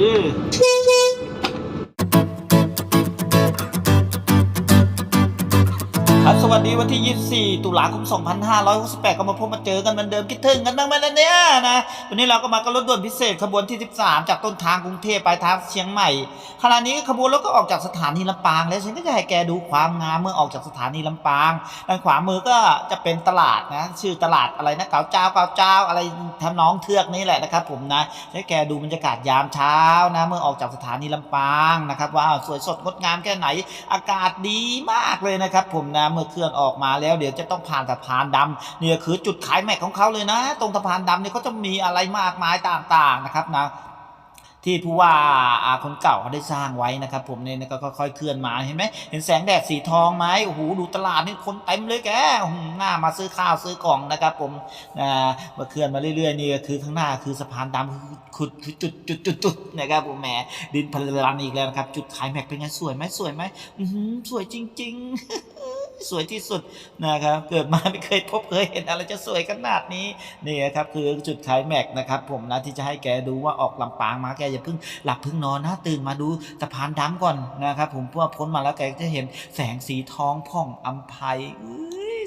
嗯。 ครับสวัสดีวันที่ 24 ตุลาคม 2568 ก็มาพบมาเจอกันเหมือนเดิมคิดถึงกันบ้างไหมล่ะเนี่ยนะวันนี้เราก็มากับรถด่วนพิเศษขบวนที่ 13 จากต้นทางกรุงเทพไปทางเชียงใหม่ขณะนี้ขบวนรถก็ออกจากสถานีลำปาง แล้วฉันก็จะให้แกดูความงามเมื่อออกจากสถานีลำปางด้านขวามือก็จะเป็นตลาดนะชื่อตลาดอะไรนะเกาเจ้าเกาเจ้าอะไรทำน้องเทือกนี่แหละนะครับผมนะให้แกดูบรรยากาศยามเช้านะเมื่อออกจากสถานีลำปางนะครับว่าสวยสดงดงามแค่ไหนอากาศดีมากเลยนะครับผมนะมื่อเคลื่อนออกมาแล้ว เดี๋ยวจะต้องผ่านสะพานดำเนี่ยคือจุดขายแม็กของเขาเลยนะ ตรงสะพานดำเนี่ยเขาจะมีอะไรมากมายต่างๆนะครับนะที่ผู้ว่าอาคนเก่าเขาได้สร้างไว้นะครับ ผมเนี่ยก็ค่อยๆเคลื่อนมาเห็นไหมเห็นแสงแดดสีทองไหมโอ้โหดูตลาดนี่คนเต็มเลยแกหน้ามาซื้อข้าวซื้อกล่องนะครับ ผมนะเมื่อเคลื่อนมาเรื่อยๆนี่คือข้างหน้าคือสะพานดำคือคือจุดจุดจุดจุดนะครับผมแหมดินพลันอีกแล้วนะครับ จุดขายแม็กเป็นไงสวยไหมสวยไหมสวยจริง ๆ สวยที่สุดนะครับ เกิดมาไม่เคยพบเคยเห็นอะไรจะสวยขนาดนี้นี่นะครับคือจุดขายแม็กนะครับผมนะที่จะให้แกดูว่าออกลำปางมาแกอย่าเพิ่งหลับเพิ่งนอนนะตื่นมาดูสะพานดำก่อนนะครับผมเพื่อพ้นมาแล้วแกจะเห็นแสงสีทองผ่องอัมภัยอื